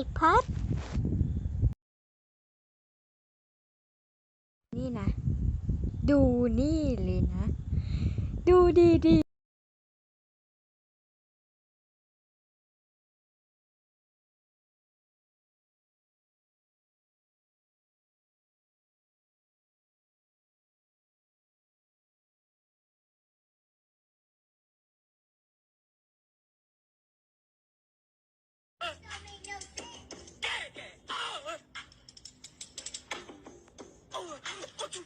iPad นี่นะ ดูนี่เลยนะ ดูดีดี ช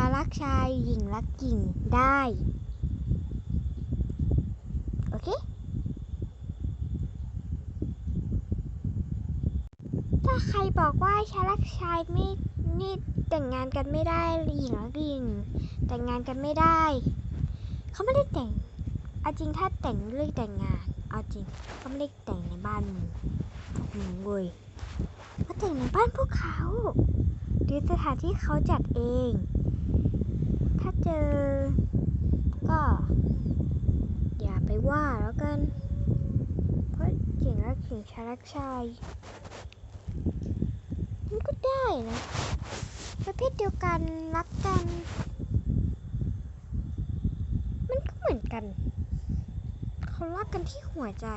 ายรักชายหญิงรักหญิงได้ โอเค ถ้าใครบอกว่าชายรักชายไม่นี่แต่งงานกันไม่ได้หญิงรักหญิงแต่งงานกันไม่ได้ เขาไม่ได้แต่งเอาจริงถ้าแต่งเรื่องแต่งงาน เอาจริงเขาไม่ได้แต่งในบ้านมึงมึงเว้ย เขาแต่งในบ้านพวกเขา หรือสถานที่เขาจัดเอง ถ้าเจอ ก็ อย่าไปว่าแล้วกัน เพราะหญิงรักหญิงชายรักชาย มันก็ได้นะประเภทเดียวกันรักกัน มันก็เหมือนกัน เขารักกันที่หัวใจ